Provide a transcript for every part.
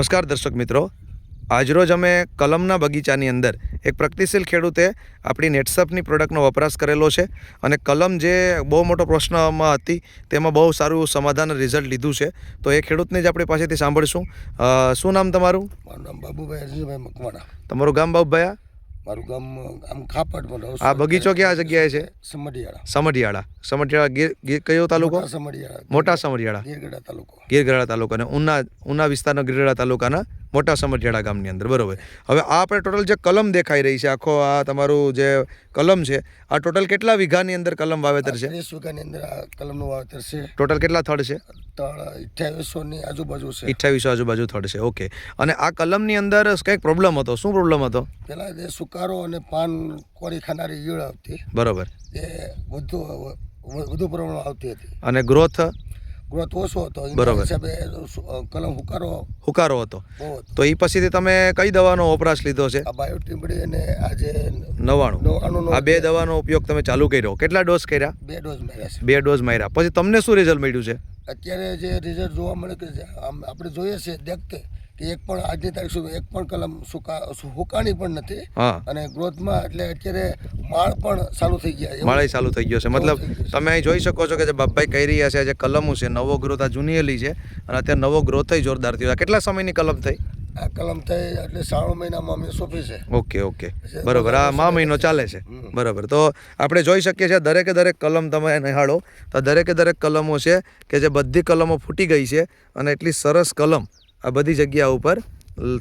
નમસ્કાર દર્શક મિત્રો. આજરોજ અમે કલમના બગીચાની અંદર એક પ્રગતિશીલ ખેડૂતે આપણી નેટસપની પ્રોડક્ટનો વપરાશ કરેલો છે અને કલમ જે બહુ મોટો પ્રશ્નમાં હતી તેમાં બહુ સારું સમાધાન રિઝલ્ટ લીધું છે. તો એ ખેડૂતને જ આપણી પાસેથી સાંભળીશું. શું નામ તમારું? મારું નામ બાબુભાઈ અરજીભાઈ મકવાણા. તમારું ગામ બાબુભાયા મારું ગામ આમ ખાપડ આ બગીચો ક્યાં જગ્યાએ છે? સમઢિયાળા. સમઢિયાળા. સમઢિયાળા કયો તાલુકો? મોટા સમઢિયાળા. મોટા સમઢિયાળા. ગીરગઢા તાલુકો. ગીરગઢા તાલુકા અને ઉના ઉના વિસ્તારના ગીરગઢા તાલુકાના મોટા સમરજેડા ગામની અંદર બરોબર. હવે આ આપણે ટોટલ જે કલમ દેખાઈ રહી છે આખો આ તમારું જે કલમ છે આ ટોટલ કેટલા વીઘાની અંદર કલમ વાવેતર છે? ત્રીસ વીઘાની અંદર આ કલમનું વાવેતર છે. ટોટલ કેટલા થડ છે? અઠ્યાવીસોની આજુબાજુ છે. અઠ્યાવીસો આજુબાજુ થડ છે ઓકે. અને આ કલમની અંદર કંઈક પ્રોબ્લેમ હતો? શું પ્રોબ્લેમ હતો? પહેલાં જે સુકારો અને પાન કોરી ખાનારી ઈયળ આવતી. બરાબર. એ વધુ વધુ પ્રમાણમાં આવતી હતી. અને ગ્રોથ ગ્રોથ ઓછો હતો. બરોબર. હિસાબે કલમ હુકારો હુકારો હતો. તો એ પછીથી તમે કઈ દવાનો વપરાશ લીધો છે? આ બાયોટીમડી અને આજે નવાણું નવાણું આ બે દવાનો ઉપયોગ તમે ચાલુ કર્યો. કેટલા ડોઝ કર્યા? બે ડોઝ માર્યા છે. બે ડોઝ માર્યા. પછી તમને શું રિઝલ્ટ મળ્યું છે? અત્યારે જે રિઝલ્ટ જોવા મળે કે આપણે જોઈએ છે દેખતે કે એક પણ આજની તારીખ સુધી એક પણ કલમ સુકા હુકાણી પણ નથી. અને ગ્રોથમાં એટલે અત્યારે માળ પણ ચાલુ થઈ ગયા. માળાઈ ચાલુ થઈ ગયો છે. મતલબ છે. તમે અહીં જોઈ શકો છો કે જે બાપભાઈ કહી રહ્યા છે જે કલમો છે નવો ગ્રોથ આ જૂનીએલી છે અને અત્યારે નવો ગ્રોથ જોરદાર થયો. કેટલા સમયની કલમ થઈ? આ કલમ થઈ એટલે શ્રાવણ મહિનામાં અમે સોંપી છે. Okay okay. બરોબર. આ મા મહિનો ચાલે છે. બરોબર. તો આપણે જોઈ શકીએ છીએ દરેકે દરેક કલમ તમે નિહાળો. તો દરેકે દરેક કલમો છે કે જે બધી કલમો ફૂટી ગઈ છે અને એટલી સરસ કલમ આ બધી જગ્યા ઉપર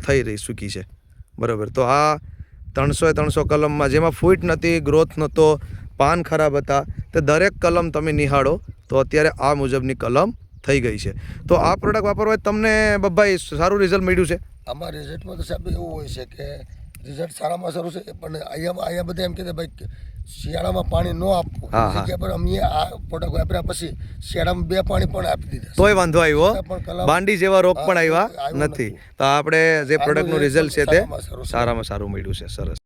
થઈ રહી ચૂકી છે. બરાબર. તો આ ત્રણસો ત્રણસો કલમમાં જેમાં ફૂટ નથી, ગ્રોથ નહોતો, પાન ખરાબ હતા, તે દરેક કલમ તમે નિહાળો તો અત્યારે આ મુજબની કલમ થઈ ગઈ છે. તો આ પ્રોડક્ટ વાપરવા તમને બબ્બાઈ સારું રિઝલ્ટ મળ્યું છે? આમાં રિઝલ્ટમાં તો સાહેબ એવું હોય છે કે રિઝલ્ટ સારામાં સારું છે પણ અહીંયા અહીંયા બધા એમ કહેતા ભાઈ શિયાળામાં પાણી ન આપવું. જગ્યા પર અમે આ પ્રોડક્ટ વાપર્યા પછી શિયાળામાં બે પાણી પણ આપી દીધા તોય વાંધો આવ્યો. બાંડી જેવા રોગ પણ આવ્યા નથી. તો આપણે જે પ્રોડક્ટનું રિઝલ્ટ છે તે સારું સારામાં સારું મળ્યું છે સરસ.